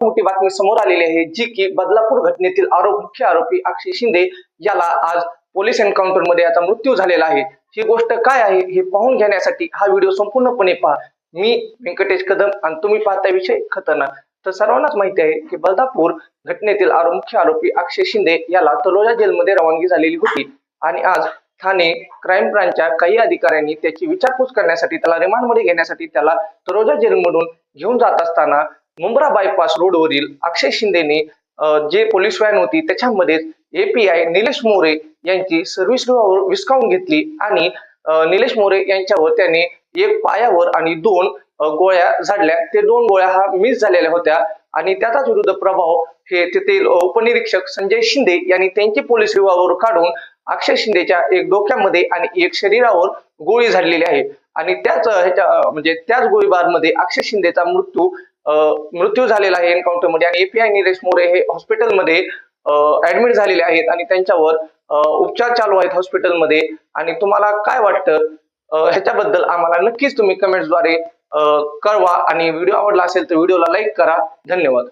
मोठी बातमी समोर आलेली आहे जी की बदलापूर घटनेतील आरोप मुख्य आरोपी अक्षय शिंदे याला आज पोलीस एन्काउंटरमध्ये याचा मृत्यू झालेला आहे. ही गोष्ट काय आहे हे पाहून घेण्यासाठी हा व्हिडिओ संपूर्णपणे पहा. मी व्यंकटेश कदम आणि तुम्ही पाहता विषय खतरनाक. तर सर्वांनाच माहिती आहे की बदलापूर घटनेतील आरो मुख्य आरोपी अक्षय शिंदे याला तलोजा जेलमध्ये रवानगी झालेली होती. आणि आज ठाणे क्राईम ब्रांचच्या काही अधिकाऱ्यांनी त्याची विचारपूस करण्यासाठी त्याला रिमांडमध्ये घेण्यासाठी त्याला तरोजा जेलमधून घेऊन जात असताना मुंब्रा बायपास रोडवरील अक्षय शिंदेने जे पोलीस व्हॅन होती त्याच्यामध्येच एपीआय निलेश मोरे यांची सर्व्हिस विस्कावून घेतली आणि निलेश मोरे यांच्यावर त्याने एक पायावर आणि दोन गोळ्या झाडल्या. ते दोन गोळ्या हा मिस झालेल्या होत्या आणि त्याचाच विरुद्ध प्रभाव हे तेथील उपनिरीक्षक संजय शिंदे यांनी त्यांची पोलीस विभागावर काढून अक्षय शिंदेच्या एक डोक्यामध्ये आणि एक शरीरावर गोळी झाडलेली आहे. आणि त्याच ह्याच्या म्हणजे त्याच गोळीबारमध्ये अक्षय शिंदेचा मृत्यू मृत्यू झालेला आहे एन्काउंटरमध्ये आणि एपीआय निलेश मोरे हे हॉस्पिटलमध्ये ऍडमिट झालेले आहेत आणि त्यांच्यावर उपचार चालू आहेत हॉस्पिटलमध्ये आणि तुम्हाला काय वाटतं? ह्याच्याबद्दल आम्हाला नक्कीच तुम्ही कमेंट्सद्वारे कळवा. आणि व्हिडिओ आवडला असेल तर व्हिडिओला लाईक करा. धन्यवाद.